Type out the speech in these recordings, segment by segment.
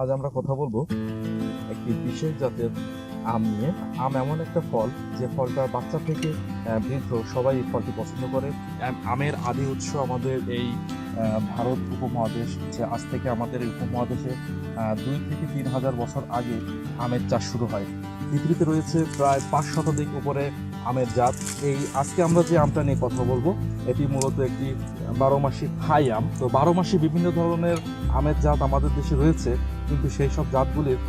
আজ আমরা কথা বলব একটি বিশেষ জাতের আম নিয়ে। আম এমন একটা ফল, যে ফলটা বাচ্চা থেকে বৃদ্ধ সবাই এই ফলটি পছন্দ করে। আমের আদি উৎস আমাদের এই ভারত উপমহাদেশ, যে আজ থেকে আমাদের এই উপমহাদেশে দুই থেকে তিন হাজার বছর আগে আমের চাষ শুরু হয়। পৃথিবীতে রয়েছে প্রায় পাঁচ শতাধিক উপরে আমের জাত। এই, আজকে আমরা যে আমটা নিয়ে কথা বলব, এটি মূলত একটি বারো মাসি খাই আম। তো বারো মাসি বিভিন্ন ধরনের আমের জাত আমাদের দেশে রয়েছে, কিন্তু সেই সব জাতগুলির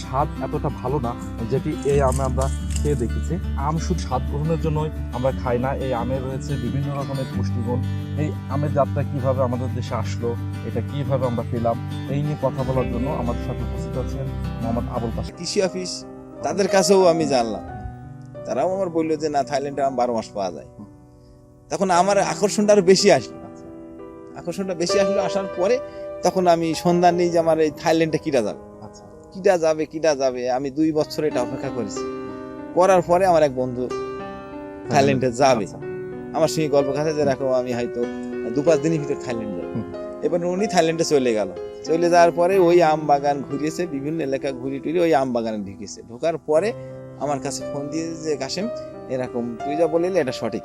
স্বাদ এতটা ভালো না যেটি এই আমে আমরা খেয়ে দেখেছি। আম শুধু স্বাদ গ্রহণের জন্যই আমরা খাই না, এই আমে রয়েছে বিভিন্ন রকমের পুষ্টিগুণ। এই আমের জাতটা কীভাবে আমাদের দেশে আসলো, এটা কীভাবে আমরা পেলাম, এই নিয়ে কথা বলার জন্য আমাদের সাথে উপস্থিত আছেন মোহাম্মদ আবুল কাসেম কৃষি অফিস, তাদের কাছেও আমি জানলাম। তারাও আমার বলল যে, না, থাইল্যান্ডে আম বারো মাস পাওয়া যায়। তখন আমার আকর্ষণটা আরও বেশি আসলো। আকর্ষণটা বেশি আসলো আসার পরে তখন আমি সন্ধান নিই যে আমার এই থাইল্যান্ডে কিটা যাবে। আচ্ছা। কিটা যাবে কিটা যাবে আমি দুই বছর এটা অপেক্ষা করেছি। করার পরে আমার এক বন্ধু থাইল্যান্ডে যাবে। আচ্ছা। আমার সঙ্গে গল্প কাছে যে রাখো আমি হয়তো দু পাঁচ দিনের ভিতরে থাইল্যান্ড যাব। এবার উনি থাইল্যান্ডে চলে গেল। চলে যাওয়ার পরে ওই আম বাগান ঘুরিয়েছে বিভিন্ন এলাকা ঘুরি টুরি ওই আম বাগানে ঢুকেছে। ঢোকার পরে আমার কাছে ফোন দিয়ে যে কাশেম এরকম তুই যা বললি এটা সঠিক।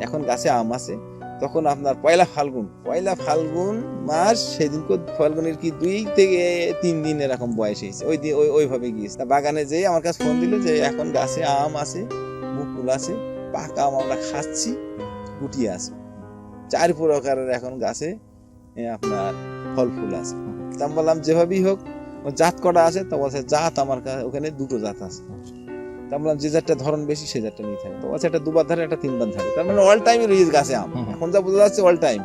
এখন গাছে আম আছে তখন আপনার পয়লা ফাল্গুন পয়লা ফাল্গুন মাস সেদিন ফাল্গুনের কি দুই থেকে তিন দিন এরকম বয়স হয়েছে। ওই ওই, ওইভাবে গিয়েছে। তা বাগানে যেয়ে আমার কাছে ফোন দিল যে এখন গাছে আম আছে মুকুল আছে, পাকা আম আমরা খাচ্ছি গুটি আছে। চার প্রকারের এখন গাছে আপনার ফল ফুল আছে। তা বললাম, যেভাবেই হোক জাত কটা আছে? তো বলছে, জাত আমার কাছে ওখানে দুটো জাত আছে। তা যে জাতটা ধরন বেশি সেই জাতটা নিয়ে থাকে। তো বলছে একটা দুবার ধারে একটা তিনবার ধারে তার মানে অল টাইম রয়েছে গাছে আম। এখন যা বোঝা যাচ্ছে অল টাইম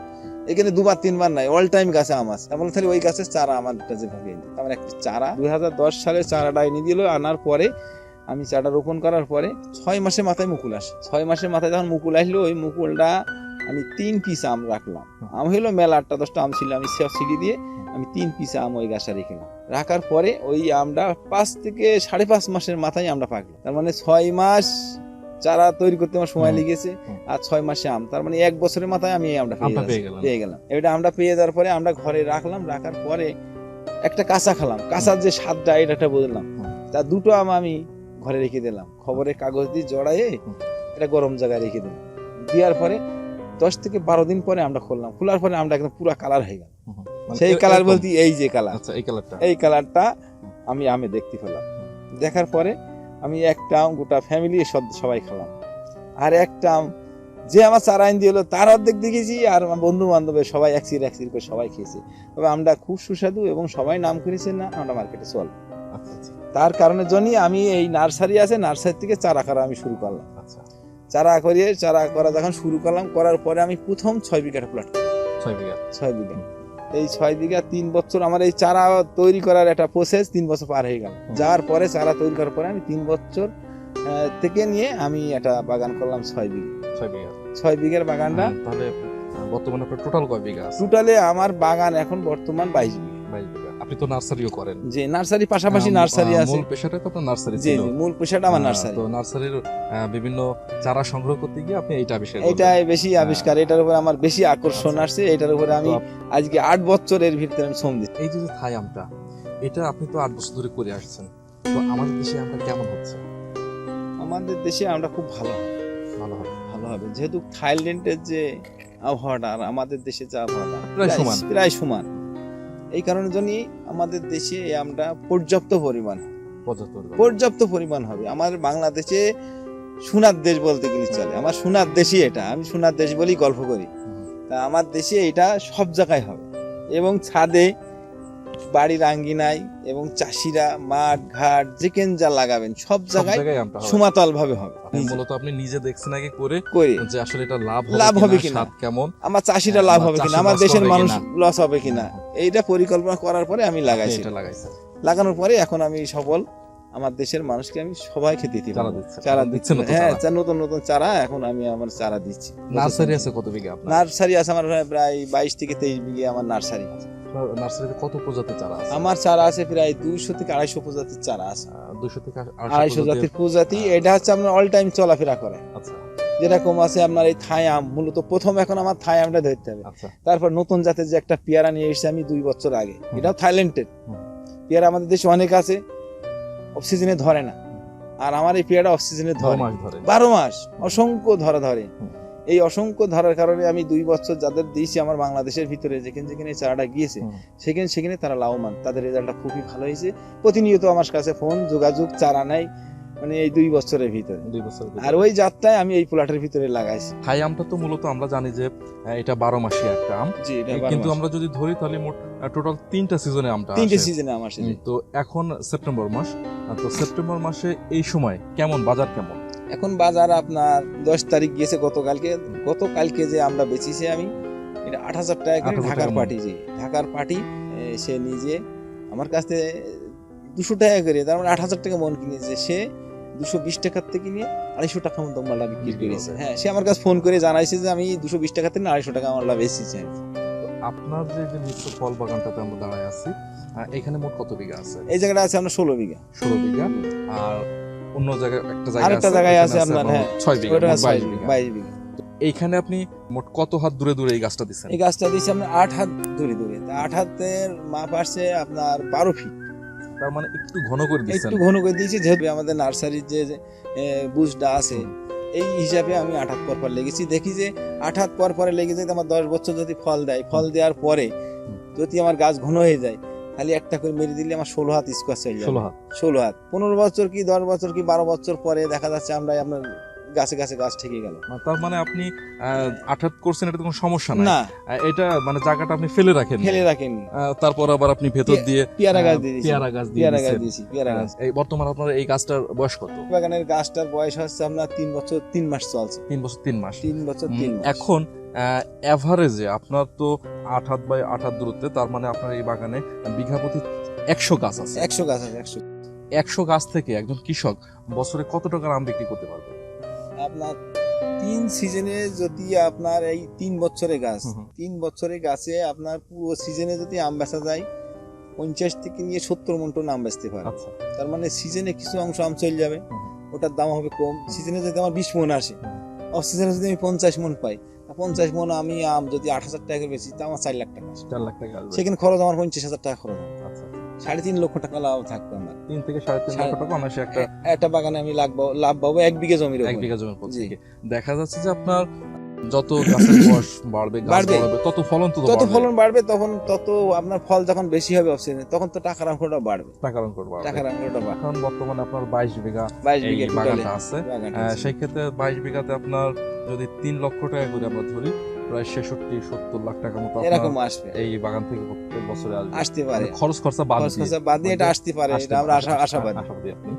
এখানে দুবার তিনবার নাই অল টাইম গাছে আম আছে। তারপরে তাহলে ওই গাছের চারা আমারটা যেভাবে এনে আমার একটা চারা দুই হাজার দশ সালে চারাটা এনে দিল আনার পরে আমি চারাটা রোপণ করার পরে ছয় মাসের মাথায় মুকুল আসে। ছয় মাসের মাথায় যখন মুকুল আসলো ওই মুকুলটা আমি তিন পিস আম রাখলাম। আম হইল মেলা আটটা দশটা আম ছিল আমি সব সিঁড়ি দিয়ে আমি তিন পিস আম ওই গাছটা রেখেলাম রাখার পরে ওই আমটা পাঁচ থেকে সাড়ে পাঁচ মাসের মাথায় আমরা পাকলো তার মানে ছয় মাস চারা তৈরি করতে আমার সময় লেগেছে আর ছয় মাসে আম। তার মানে এক বছরের মাথায় আমি আমটা পেয়ে গেলাম। পেয়ে গেলাম। এটা আমরা পেয়ে যাওয়ার পরে আমরা ঘরে রাখলাম। রাখার পরে একটা কাঁচা খেলাম। কাঁচার যে স্বাদটা এটা একটা বুঝলাম তা দুটো আম আমি ঘরে রেখে দিলাম। খবরের কাগজ দিয়ে জড়াইয়ে। এটা গরম জায়গায় রেখে দিলাম। দেওয়ার পরে দশ থেকে বারো দিন পরে আমরা খুললাম। খোলার পরে আমরা একদম পুরো কালার হয়ে গেল। সেই কালার বলতে এই যে কালার আচ্ছা এই কালারটা এই কালারটা আমি আমে দেখতে পেলাম। দেখার পরে আমি একটা আম গোটা ফ্যামিলি সবাই খেলাম। আর একটা আম যে আমার চারা আইন দিল তার অর্ধেক দেখেছি আর আমার বন্ধু বান্ধবের সবাই এক সির এক সির করে সবাই খেয়েছে। তবে আমরা খুব সুস্বাদু এবং সবাই নাম করেছে না আমরা মার্কেটে চল। তার কারণের জন্যই আমি এই নার্সারি আছে নার্সারি থেকে চারা করা আমি শুরু করলাম। আচ্ছা। চারা করিয়ে চারা করা যখন শুরু করলাম করার পরে আমি প্রথম ছয় বিঘাটা প্লট ছয় বিঘা। ছয় বিঘা। এই ছয় বিঘা তিন বছর আমার এই চারা তৈরি করার একটা প্রসেস তিন বছর পার হয়ে গেল। যাওয়ার পরে চারা তৈরি করার পরে আমি তিন বছর থেকে নিয়ে আমি একটা বাগান করলাম ছয় বিঘা। ছয় বিঘা। ছয় বিঘার বাগানটা। হ্যাঁ, তাহলে বর্তমানে টোটাল কয় বিঘা টোটালে আমার বাগান এখন বর্তমান বাইশ বিঘা। বাইশ বিঘা। আপনি তো নার্সারিও করেন। যে নার্সারি পাশাপাশি নার্সারি আছে। মূল পেশাটা তো আপনার নার্সারি ছিল। জি মূল পেশাটা আমার নার্সারি। তো নার্সারির বিভিন্ন চারা সংগ্রহ করতে গিয়ে আপনি এইটা আবিষ্কার এটাই বেশি আবিষ্কার এটার উপরে আমার বেশি আকর্ষণ আচ্ছা। আসছে এটার উপরে আমি আজকে আট বছরের ভিতরে আমি শ্রম দিচ্ছি। এই যে থাই আমটা এটা আপনি তো আট বছর ধরে করে আসছেন। তো আমাদের দেশে কেমন হচ্ছে? আমাদের দেশে আমরা খুব ভালো হবে। ভালো হবে। ভালো হবে। যেহেতু থাইল্যান্ডের যে আবহাওয়াটা আর আমাদের দেশে যে আবহাওয়াটা প্রায় সমান। প্রায় সমান। এই কারণের জন্যই আমাদের দেশে এই আমটা পর্যাপ্ত পরিমাণ পর্যাপ্ত পরিমাণ। হবে। আমার বাংলাদেশে সোনার দেশ বলতে গেলে চলে। আমার সোনার দেশই এটা। আমি সোনার দেশ বলেই গল্প করি। তা আমার দেশে এটা সব জায়গায় হবে। এবং ছাদে বাড়ির আঙ্গিনায় এবং চাষিরা মাঠ ঘাট যেখান যা লাগাবেন সব জায়গায় সমাতল ভাবে হবে। মূলত আপনি নিজে দেখছেন আগে করে করে। যে আসলে এটা লাভ লাভ হবে কিনা। কেমন? আমার চাষিরা হ্যাঁ, লাভ হবে কিনা? আমার দেশের মানুষ লস হবে কিনা? এইটা পরিকল্পনা করার পরে আমি লাগাইছি লাগানোর পরে এখন আমি সফল। আমার দেশের মানুষকে আমি সবাইকে দিতে চারা দিচ্ছি। না হ্যাঁ নতুন নতুন চারা এখন আমি আমার চারা দিচ্ছি। নার্সারি আছে কত বিঘা নার্সারি আছে আমার প্রায় বাইশ থেকে তেইশ বিঘে আমার নার্সারি আপনার নার্সারিতে কত প্রজাতির চারা আছে? আমার চারা আছে প্রায় দুইশো থেকে আড়াইশো প্রজাতির চারা আছে। দুশো থেকে আড়াইশো জাতির প্রজাতি এটা হচ্ছে আপনার অল টাইম চলাফেরা করে। আচ্ছা। যেরকম আছে আপনার এই থাই আম মূলত প্রথম এখন আমার থাই আমটা ধরতে হবে। আচ্ছা। তারপর নতুন জাতের যে একটা পেয়ারা নিয়ে এসেছি আমি দুই বছর আগে। এটাও থাইল্যান্ডের। পেয়ারা আমাদের দেশে অনেক আছে অফ সিজনে ধরে না। আর আমার এই পেয়ারা অফ সিজনে ধরে। বারো মাস অসংখ্য ধরা ধরে। এই অসংখ্য ধারার কারণে আমি দুই বছর যাদের দিয়েছি আমার বাংলাদেশের ভিতরে যেখানে যেখানে চারাটা গিয়েছে সেখানে সেখানে তারা লাভবান। তাদের রেজাল্টটা খুবই ভালো হয়েছে। প্রতিনিয়ত আমার কাছে ফোন যোগাযোগ চারা নেয় মানে এই দুই বছরের ভিতরে। দুই বছর আর ওই যাত্রায় আমি এই প্লটের ভিতরে লাগাইছি। থাই আমটা তো মূলত আমরা জানি যে এটা বারো মাসি একটা আম। কিন্তু আমরা যদি ধরি তাহলে মোট টোটাল তিনটা সিজনে আমটা তিনটে আসে। সিজনে আমার হুম, তো এখন সেপ্টেম্বর মাস। তো সেপ্টেম্বর মাসে এই সময় কেমন বাজার কেমন? এখন বাজার আপনার দশ তারিখ গিয়েছে গতকালকে। গতকালকে যে আমরা বেচিছি আমি এটা আট হাজার টাকা করে ঢাকার পার্টি যে ঢাকার পার্টি সে নিজে আমার কাছ থেকে দুশো টাকা করে তার মানে আট হাজার টাকা মন কিনেছে। সে দুশো বিশ টাকার থেকে নিয়ে আড়াইশো টাকা মতো মালটা বিক্রি করেছে। হ্যাঁ সে আমার কাছে ফোন করে জানাইছে যে আমি দুশো বিশ টাকা থেকে আড়াইশো টাকা মালটা বেচেছি। আপনার যে যে মিশ্র ফল বাগানটাতে আমরা দাঁড়ায় আছি এখানে মোট কত বিঘা আছে? এই জায়গাটা আছে আপনার ষোলো বিঘা। ষোলো বিঘা। আর অন্য জায়গায় একটা জায়গা আরেকটা জায়গায় আছে আপনার, হ্যাঁ, ছয় বিঘা ওটা মোট আছে বাইশ বিঘা। বাইশ বিঘা। এইখানে আপনি মোট কত হাত দূরে দূরে এই গাছটা দিচ্ছেন? এই গাছটা আট হাত দূরে দূরে। আট হাতের মাপ আসছে আপনার বারো ফিট। তার মানে একটু ঘন করে দিচ্ছেন। একটু ঘন করে দিয়েছি যেহেতু আমাদের নার্সারির যে বুঝটা আছে এই হিসাবে আমি আট হাত পর পর লেগেছি। দেখি যে আট হাত পর পরে লেগে যায় আমার দশ বছর যদি ফল দেয় ফল দেওয়ার পরে যদি আমার গাছ ঘন হয়ে যায় খালি একটা করে মেরে দিলে আমার ষোলো হাত স্কোয়ার চলে যাবে। ষোলো হাত। ষোলো হাত। পনেরো বছর কি দশ বছর কি বারো বছর পরে দেখা যাচ্ছে আমরা আপনার গাছে গাছে গাছ ঠেকে গেল। তার মানে আপনি হাত করছেন এটা কোনো সমস্যা না। এটা মানে জায়গাটা আপনি ফেলে রাখেন ফেলে রাখেনি তারপর আবার আপনি ভেতর দিয়ে পেয়ারা গাছ দিয়ে পেয়ারা গাছ দিয়ে পেয়ারা গাছ দিয়েছি পেয়ারা গাছ। এই বর্তমানে আপনার এই গাছটার বয়স কত? বাগানের গাছটার বয়স হচ্ছে আপনার তিন বছর তিন মাস চলছে। তিন বছর তিন মাস। তিন বছর তিন মাস। এখন অ্যাভারেজে আপনার তো আট হাত বাই আট হাত দূরত্বে তার মানে আপনার এই বাগানে বিঘা প্রতি একশো গাছ আছে। একশো গাছ আছে একশো। একশো গাছ থেকে একজন কৃষক বছরে কত টাকার আম বিক্রি করতে পারবে? আপনার তিন সিজনে যদি আপনার এই তিন বছরের গাছ। তিন বছরের গাছে আপনার পুরো সিজনে যদি আম বেচা যায় পঞ্চাশ থেকে নিয়ে সত্তর মন টন আম বেচতে পারে আচ্ছা তার মানে সিজনে কিছু অংশ আম চলে যাবে ওটার দাম হবে কম সিজনে যদি আমার বিশ মন আসে। অফ সিজনে যদি আমি পঞ্চাশ মন পাই পঞ্চাশ মন আমি আম যদি আট হাজার টাকা বেশি তা আমার চার লাখ টাকা। চার লাখ টাকা সেখানে খরচ আমার পঞ্চাশ হাজার টাকা খরচ হবে আচ্ছা সাড়ে তিন লক্ষ টাকা লাভ থাকবে আমার। তিন থেকে সাড়ে তিন লক্ষ টাকা অনায়াসে একটা একটা বাগানে আমি লাভ লাভ পাবো এক বিঘে জমির এক বিঘা জমির দেখা যাচ্ছে যে আপনার যত গাছের বয়স বাড়বে গাছ বাড়বে। তত ফলন তো বাড়বে। ফলন বাড়বে তখন তত আপনার ফল যখন বেশি হবে অক্সিজেন তখন তো টাকার অঙ্কটা বাড়বে। টাকার অঙ্ক বাড়বে। টাকার অঙ্কটা বাড়বে। এখন বর্তমানে আপনার বাইশ বিঘা বাইশ এই বিঘে বাগানটা আছে। আছে। সেই ক্ষেত্রে বাইশ বিঘাতে আপনার যদি তিন লক্ষ টাকা করে আমরা ধরি প্রায় ছেষট্টি সত্তর লাখ টাকা মতো এরকম আসবে। এই বাগান থেকে প্রত্যেক বছরে আসবে। আসতে পারে। মানে খরচ খরচা বাদ খরচ খরচা বাদ দিয়ে এটা আসতে পারে এটা আমরা আশা আশাবাদী। আশাবাদী আপনি।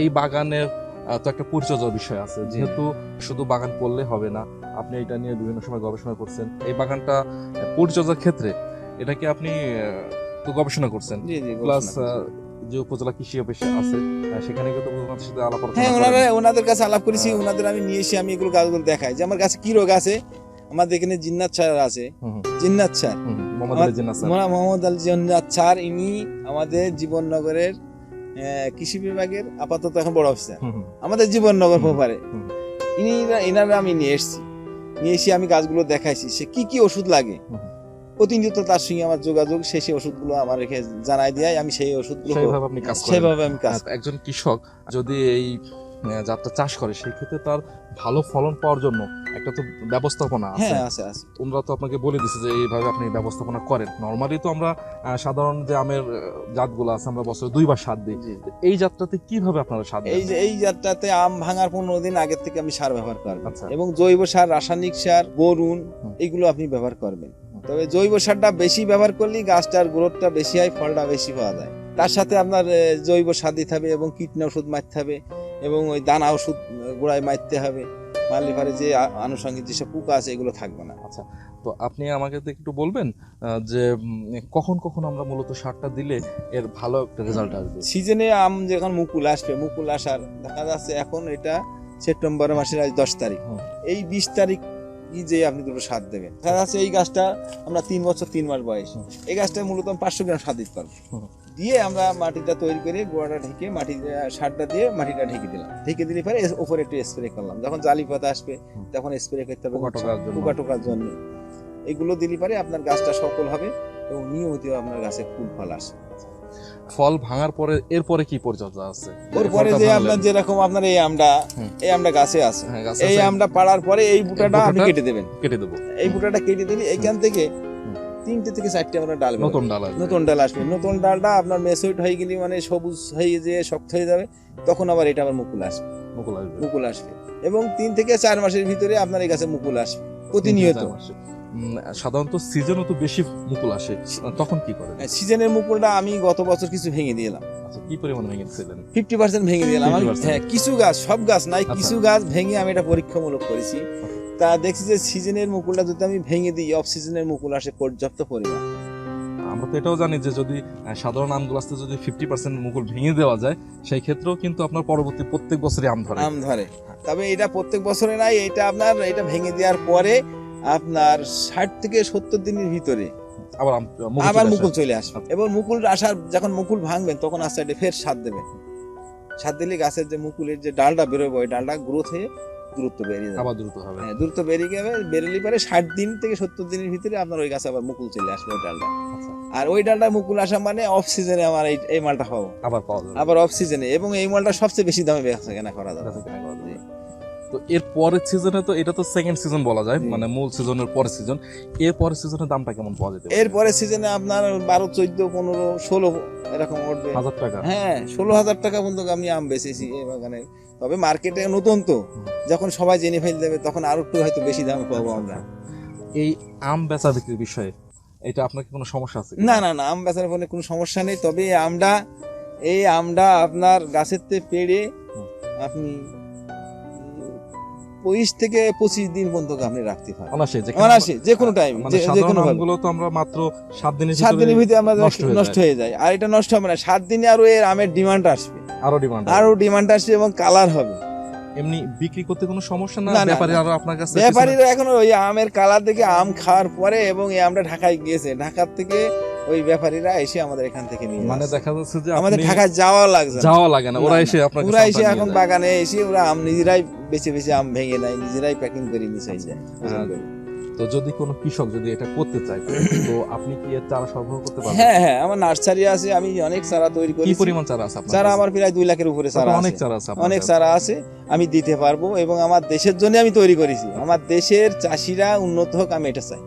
এই বাগানের তো একটা পরিচর্যার বিষয় আছে। যেহেতু শুধু বাগান করলে হবে না আপনি এটা নিয়ে বিভিন্ন সময় গবেষণা করছেন। এই বাগানটা পরিচর্যার ক্ষেত্রে এটাকে আপনি তো গবেষণা করছেন? প্লাস যে উপজেলা কৃষি অফিস আছে সেখানে কিন্তু ওনাদের সাথে আলাপ হ্যাঁ ওনারা ওনাদের কাছে আলাপ করেছি হ্যাঁ। ওনাদের আমি নিয়ে এসে আমি এগুলো গাছগুলো দেখাই। যে আমার কাছে কি রোগ আছে? আমাদের এখানে জিন্নাত স্যার আছে। জিন্নাত স্যার। হুম, হুম, মোহাম্মদ আলী জিন্নাত স্যার ইনি আমাদের জীবননগরের কৃষি বিভাগের আপাতত এখন বড় অফিসার। আমাদের জীবননগর প্রপারে। ইনি এনারা আমি নিয়ে এসেছি। নিয়ে এসে আমি গাছগুলো দেখাইছি। সে কি কি ওষুধ লাগে। প্রতিনিয়ত তার সঙ্গে আমার যোগাযোগ সে সেই ওষুধগুলো আমার রেখে জানাই দেয়। আমি সেই ওষুধগুলো সেইভাবে আপনি কাজ সেভাবে আমি কাজ একজন কৃষক যদি এই জাতটা চাষ করে সেই ক্ষেত্রে তার ভালো ফলন পাওয়ার জন্য একটা তো ব্যবস্থাপনা আছে। হ্যাঁ আছে আছে। তোমরা তো আপনাকে বলে দিছে যে এইভাবে আপনি ব্যবস্থাপনা করেন। নর্মালি তো আমরা সাধারণ যে আমের জাতগুলো আছে আমরা বছরে দুইবার স্বাদ দিই। এই জাতটাতে কীভাবে আপনারা স্বাদ এই যে এই জাতটাতে আম ভাঙার পনেরো দিন আগের থেকে আমি সার ব্যবহার করব। আচ্ছা। এবং জৈব সার রাসায়নিক সার বরুণ হুম। এগুলো আপনি ব্যবহার করবেন। তবে জৈব সারটা বেশি ব্যবহার করলেই গাছটার গ্রোথটা বেশি হয় ফলটা বেশি পাওয়া যায়। তার সাথে আপনার জৈব সার দিতে হবে এবং কীটনাশক মারতে হবে। এবং ওই দানা ওষুধ গোড়ায় মারতে হবে। মারলে পরে যে আনুষঙ্গিক যেসব পোকা আছে এগুলো থাকবে না। আচ্ছা তো আপনি আমাকে তো একটু বলবেন যে কখন কখন আমরা মূলত সারটা দিলে এর ভালো একটা রেজাল্ট আসবে? সিজনে আম যখন মুকুল আসবে মুকুল আসার দেখা যাচ্ছে এখন এটা সেপ্টেম্বর মাসের আজ দশ তারিখ। এই বিশ তারিখ কি যে আপনি দুটো সার দেবেন। দেখা যাচ্ছে এই গাছটা আমরা তিন বছর তিন মাস বয়স। এই গাছটা মূলত পাঁচশো গ্রাম সার দিতে পারব। দিয়ে আমরা মাটিটা তৈরি করে গোড়াটা ঢেকে মাটির সারটা দিয়ে মাটিটা ঢেকে দিলাম। ঢেকে দিলে পরে উপরে একটু স্প্রে করলাম। যখন জালি পাতা আসবে তখন স্প্রে করতে হবে পোকা টোকার জন্য। এগুলো দিলে পারে আপনার গাছটা সফল হবে এবং নিয়মিত আপনার গাছে ফুল ফল আসে। ফল ভাঙার পরে এরপরে কি পরিচর্যা আছে? ওর পরে ফলটা যে আপনার যেরকম আপনার এই আমটা এই আমটা গাছে আছে। হ্যাঁ, এই আমটা পাড়ার পরে এই বুটাটা আপনি কেটে দেবেন। কেটে দেবো। এই বুটাটা কেটে দিলে এখান থেকে। তিনটে থেকে চারটে আপনার ডাল নতুন ডাল নতুন ডাল আসবে। নতুন ডালটা আপনার মেসুইট হয়ে গেলে মানে সবুজ হয়ে যে শক্ত হয়ে যাবে তখন আবার এটা আবার মুকুল আসবে। মুকুল আসবে। মুকুল আসবে। এবং তিন থেকে চার মাসের ভিতরে আপনার এই গাছে মুকুল আসবে প্রতিনিয়ত। সাধারণত সিজনও তো বেশি মুকুল আসে। তখন কি করেন? সিজনের মুকুলটা আমি গত বছর কিছু ভেঙে দিলাম আচ্ছা কি পরিমাণে ভেঙেছিলেন ফিফটি পার্সেন্ট ভেঙে দিলাম আমি হ্যাঁ কিছু গাছ সব গাছ নাই আচ্ছা। কিছু গাছ ভেঙে আমি এটা পরীক্ষামূলক করেছি। তা দেখছি যে সিজনের মুকুলটা যদি আমি ভেঙে দিই অফ সিজনের মুকুল আসে পর্যাপ্ত পরিমাণ। আমরা তো এটাও জানি যে যদি সাধারণ আমগুলাতে যদি ফিফটি পার্সেন্ট মুকুল ভেঙে দেওয়া যায় সেই ক্ষেত্রেও কিন্তু আপনার পরবর্তী প্রত্যেক বছরই আম ধরে। আম ধরে। তবে এটা প্রত্যেক বছরে নাই এটা আপনার এটা ভেঙে দেওয়ার পরে আপনার ষাট থেকে সত্তর দিনের ভিতরে আবার আবার চলে মুকুল চলে আসবে। আচ্ছা। এবং মুকুল আসার যখন মুকুল ভাঙবেন তখন আস্তে আস্তে ফের সার দেবেন। সার দিলে গাছের যে মুকুলের যে ডালটা বেরোবে ওই ডালটা গ্রোথ হয়ে দূরত্ব বেরিয়ে যাবে। আবার দ্রুত হবে। হ্যাঁ দূরত্ব বেরিয়ে যাবে বেরোলে পরে ষাট দিন থেকে সত্তর দিনের ভিতরে আপনার ওই গাছে আবার মুকুল চলে আসবে ওই ডালটা। আচ্ছা, আর ওই ডালটা মুকুল আসা মানে অফ সিজনে আমার এই এই মালটা পাবো। আবার পাওয়া যাবে। আবার অফ সিজনে এবং এই মালটা সবচেয়ে বেশি দামে বেচা কেনা করা যাবে। তো এর পরের সিজনে তো এটা তো সেকেন্ড সিজন বলা যায় মানে মূল সিজনের পরের সিজন এর পরের সিজনের দামটা কেমন পাওয়া যেতে পারে? এরপরে সিজনে আপনার বারো চোদ্দ পনেরো ষোলো এরকম উঠবে। হাজার টাকা? হ্যাঁ ষোলো হাজার টাকা পর্যন্ত আমি আম বেচেছি এই বাগানে। তবে মার্কেটে নতুন তো। যখন সবাই জেনে ফেল দেবে তখন আরও একটু হয়তো বেশি দাম পাবো আমরা। এই আম বেচা বিক্রির বিষয়ে এটা আপনার কি কোনো সমস্যা আছে না না না আম বেচার ফলে কোনো সমস্যা নেই। তবে আমরা এই আমরা আপনার গাছের পেড়ে আপনি পঁচিশ থেকে পঁচিশ দিন পর্যন্ত আপনি রাখতে পারেন। অনাসে যে অনায়াসে যে কোনো টাইম মানে যে কোনো। আমগুলো তো আমরা মাত্র সাত দিনের সাত দিনের ভিতরে আমাদের নষ্ট হয়ে যায়। আর এটা নষ্ট হবে না। সাত দিনে আরও এর আমের ডিমান্ড আসবে। আরও ডিমান্ড আরও ডিমান্ড আসবে এবং কালার হবে। এমনি বিক্রি করতে কোনো সমস্যা না? ব্যাপারে। আরও আপনার কাছে ব্যাপারীরা এখন ওই আমের কালার দেখে আম খাওয়ার পরে এবং এই আমটা ঢাকায় গিয়েছে। ঢাকার থেকে ওই ব্যাপারীরা এসে আমাদের এখান থেকে নিয়ে মানে দেখা যাচ্ছে যে আমাদের ঢাকা যাওয়া লাগছে যাওয়া লাগে না ওরা এসে আপনার ওরা এসে এখন বাগানে এসে ওরা আম নিজেরাই বেছে বেছে আম ভেঙে নেয় নিজেরাই প্যাকিং করে নিয়ে যায়। তো যদি কোনো কৃষক যদি এটা করতে চায় তো আপনি কি এর চারা সরবরাহ করতে পারবেন? হ্যাঁ হ্যাঁ আমার নার্সারি আছে আমি অনেক চারা তৈরি করি কি পরিমাণ চারা আছে আপনার চারা আমার প্রায় দুই লাখের উপরে চারা তারপর অনেক চারা আছে অনেক চারা আছে আমি দিতে পারব এবং আমার দেশের জন্য আমি তৈরি করেছি। আমার দেশের চাষিরা উন্নত হোক আমি এটা চাই।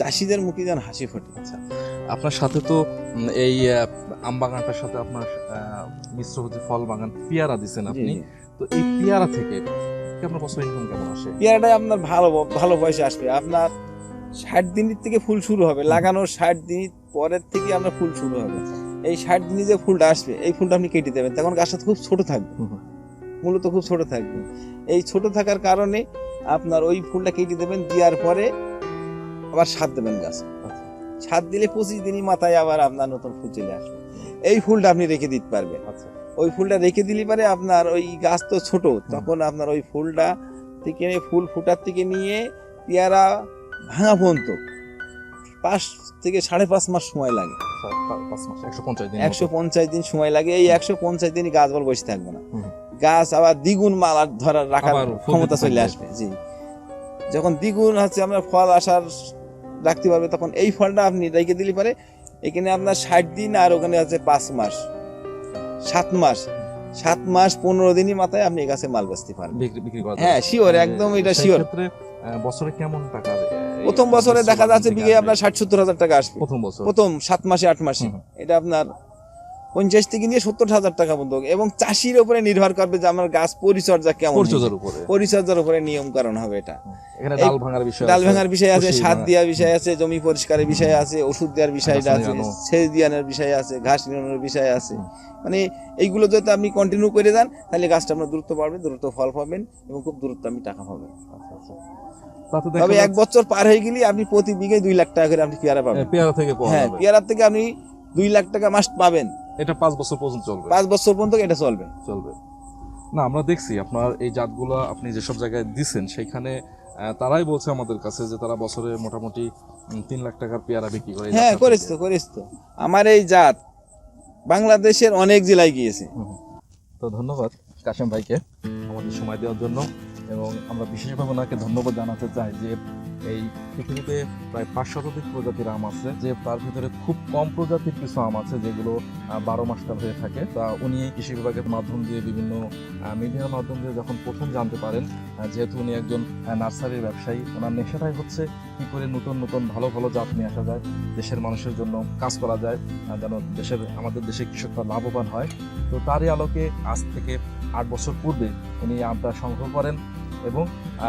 চাষিদের মুখে যেন হাসি ফোটে। আচ্ছা আপনার সাথে তো এই আম বাগানটার সাথে আপনার মিশ্র হচ্ছে ফল বাগান পেয়ারা দিছেন আপনি। তো এই পেয়ারা থেকে কি আপনার বছর ইনকাম কেমন আসে পেয়ারাটাই আপনার ভালো ভালো পয়সা আসবে। আপনার ষাট দিনের থেকে ফুল শুরু হবে। লাগানোর ষাট দিন পরের থেকে আপনার ফুল শুরু হবে। এই ষাট দিনে যে ফুলটা আসবে এই ফুলটা আপনি কেটে দেবেন। তখন গাছটা খুব ছোট থাকবে। মূলত খুব ছোট থাকবে। এই ছোট থাকার কারণে আপনার ওই ফুলটা কেটে দেবেন দেওয়ার পরে আবার সার দেবেন গাছ। আচ্ছা। সার দিলে পঁচিশ দিনই মাথায় আবার আপনার নতুন ফুল চলে আসবে। এই ফুলটা আপনি রেখে দিতে পারবেন। আচ্ছা। ওই ফুলটা রেখে দিলে পারে আপনার ওই গাছ তো ছোট তখন আপনার ওই ফুলটা থেকে ফুল ফুটার থেকে নিয়ে পেয়ারা ভাঙা পর্যন্ত পাঁচ থেকে সাড়ে পাঁচ মাস সময় লাগে। একশো পঞ্চাশ দিন দিন সময় লাগে এই একশো পঞ্চাশ দিনই গাছ বল বসে থাকবে না। গাছ আবার দ্বিগুণ মাল ধরার রাখার ক্ষমতা চলে আসবে জি। যখন দ্বিগুণ হচ্ছে আমরা ফল আসার রাখতে পারবে তখন এই ফলটা আপনি রেখে দিলে পারে এখানে আপনার ষাট দিন আর ওখানে আছে পাঁচ মাস। সাত মাস সাত মাস পনেরো দিনই মাথায় আপনি এই গাছে মাল বেচতে পারবেন। করা হ্যাঁ শিওর একদম এটা শিওর বছরে কেমন টাকা প্রথম বছরে দেখা যাচ্ছে বিঘে আপনার ষাট সত্তর হাজার টাকা আসবে। প্রথম বছর। প্রথম সাত মাসে আট মাসে। এটা আপনার পঞ্চাশ থেকে নিয়ে সত্তর হাজার টাকা পর্যন্ত এবং চাষির উপরে নির্ভর করবে যে আমার গাছ পরিচর্যা কেমন পরিচর্যার উপরে। নিয়ম কারণ হবে এটা। ডাল ভাঙার বিষয় ডাল আছে। ভাঙার বিষয় আছে সার দেওয়ার বিষয় আছে জমি পরিষ্কারের বিষয় আছে ওষুধ দেওয়ার বিষয়টা ঘাস আছে সেচ দিয়ানোর বিষয় আছে ঘাস নিড়ানোর বিষয় আছে। মানে এইগুলো যদি আপনি কন্টিনিউ করে দেন তাহলে গাছটা আপনার দ্রুত বাড়বে দ্রুত ফল পাবেন এবং খুব দ্রুত আপনি টাকা পাবেন। আচ্ছা, আচ্ছা। তবে এক বছর পার হয়ে গেলে আপনি প্রতি বিঘে দুই লাখ টাকা করে আপনি পেয়ারা পাবেন। হ্যাঁ, পেয়ারা থেকে হ্যাঁ যাবে। পেয়ারার থেকে আপনি দুই লাখ টাকা মাস পাবেন। এটা পাঁচ বছর পর্যন্ত চলবে। পাঁচ বছর পর্যন্ত এটা চলবে। চলবে। না আমরা দেখছি আপনার এই জাতগুলো আপনি যেসব জায়গায় দিছেন সেখানে তারাই বলছে আমাদের কাছে যে তারা বছরে মোটামুটি তিন লাখ টাকার পেয়ারা বিক্রি করে হ্যাঁ জাতটা তো করেছ তো। আমার এই জাত বাংলাদেশের অনেক জেলায় গিয়েছে। তো ধন্যবাদ কাশেম ভাইকে আমাদের সময় দেওয়ার জন্য এবং আমরা বিশেষভাবে ওনাকে ধন্যবাদ জানাতে চাই যে এই পৃথিবীতে প্রায় পাঁচ শতাধিক প্রজাতির আম আছে, যে তার ভিতরে খুব কম প্রজাতির কিছু আম আছে যেগুলো বারো মাসকাল হয়ে থাকে। তা উনি কৃষি বিভাগের মাধ্যম দিয়ে বিভিন্ন মিডিয়ার মাধ্যম দিয়ে যখন প্রথম জানতে পারেন যেহেতু উনি একজন নার্সারির ব্যবসায়ী, ওনার নেশাটাই হচ্ছে কি করে নতুন নতুন ভালো ভালো জাত নিয়ে আসা যায়, দেশের মানুষের জন্য কাজ করা যায় যেন দেশের, আমাদের দেশে কৃষকরা লাভবান হয়। তো তারই আলোকে আজ থেকে আট বছর পূর্বে উনি আমটা সংগ্রহ করেন। এবং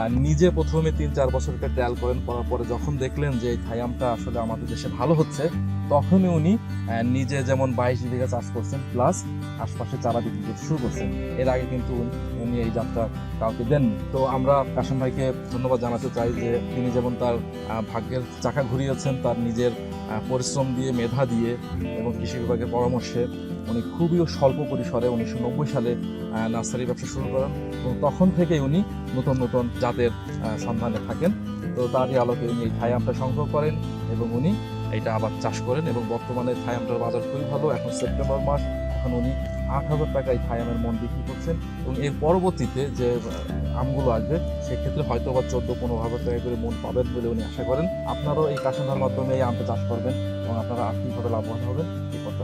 নিজে প্রথমে তিন চার বছরকে ট্রায়াল করেন, করার পরে যখন দেখলেন যে এই থাই আমটা আসলে আমাদের দেশে ভালো হচ্ছে, তখনই উনি নিজে যেমন বাইশ বিঘা চাষ করছেন প্লাস আশপাশে চারা বিক্রি করতে শুরু করছেন। এর আগে কিন্তু উনি- এই যাত্রা কাউকে দেননি। তো আমরা কাশিম ভাইকে ধন্যবাদ জানাতে চাই যে তিনি যেমন তার ভাগ্যের চাকা ঘুরিয়েছেন, তার নিজের পরিশ্রম দিয়ে, মেধা দিয়ে এবং কৃষি বিভাগের পরামর্শে উনি খুবই স্বল্প পরিসরে উনিশশো নব্বই সালে নার্সারি ব্যবসা শুরু করেন এবং তখন থেকেই উনি নতুন নতুন জাতের সন্ধানে থাকেন। তো তারই আলোকে উনি এই থাই আমটা সংগ্রহ করেন এবং উনি এটা আবার চাষ করেন এবং বর্তমানে থাই আমটার বাজার খুবই ভালো। এখন সেপ্টেম্বর মাস, এখন উনি আট হাজার টাকায় থাই আমের মন বিক্রি করছেন এবং এর পরবর্তীতে যে আমগুলো আসবে সেক্ষেত্রে হয়তো বা চোদ্দ পনেরো হাজার টাকা করে মন পাবেন বলে উনি আশা করেন। আপনারাও এই কাশানার মাধ্যমে এই আমটা চাষ করবেন এবং আপনারা আর্থিকভাবে লাভবান হবেন।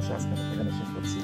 এই প্রত্যাশা আজকে আমি এখানে শেষ করছি